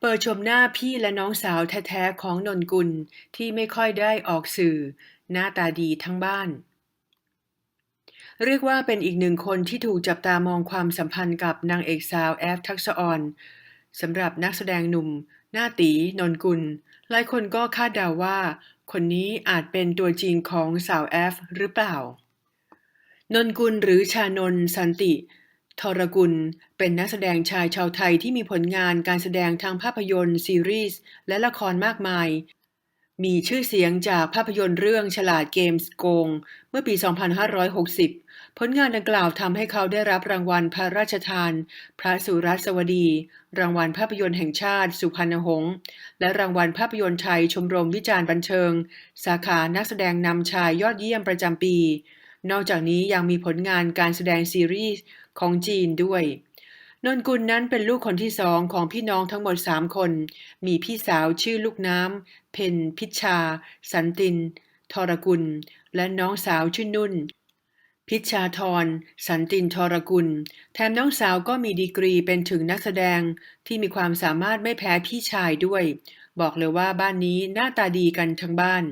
เปิดชมหน้าพี่และน้องสาวแท้ๆของนนกุลที่ไม่ค่อยได้ออกสื่อ หน้าตาดีทั้งบ้าน เรียกว่าเป็นอีกหนึ่งคนที่ถูกจับตามองความสัมพันธ์กับนางเอกสาวแอฟทักษออนสำหรับนักแสดงหนุ่ม หน้าตีนนกุล หลายคนก็คาดเดาว่า คนนี้อาจเป็นตัวจริงของสาวแอฟหรือเปล่า นนกุลหรือชานนสันติ ทรกุล เป็นนักแสดงชายชาวไทยที่มีผลงานการแสดงทางภาพยนตร์ ซีรีส์ และละครมากมาย มีชื่อเสียงจากภาพยนตร์เรื่องฉลาดเกมส์โกง เมื่อปี 2560 ผลงานดังกล่าวทำให้เขาได้รับรางวัลพระราชทาน พระสุรัสวดี รางวัลภาพยนตร์แห่งชาติ สุพรรณหงษ์และรางวัลภาพยนตร์ไทยชมรมวิจารณ์บันเทิง สาขานักแสดงนำชายยอดเยี่ยมประจำปี นอกจากนี้ยังมีผลงานการแสดงซีรีส์ของจีนด้วย นนกุลนั้นเป็นลูกคนที่สองของพี่น้องทั้งหมด3คน มีพี่สาวชื่อลูกน้ำ เพนพิชชา สันติน ทรกุล และน้องสาวชื่อนุ่น พิชชาธร สันตินทรกุล แถมน้องสาวก็มีดีกรีเป็นถึงนักแสดงที่มีความสามารถไม่แพ้พี่ชายด้วย บอกเลยว่าบ้านนี้หน้าตาดีกันทั้งบ้าน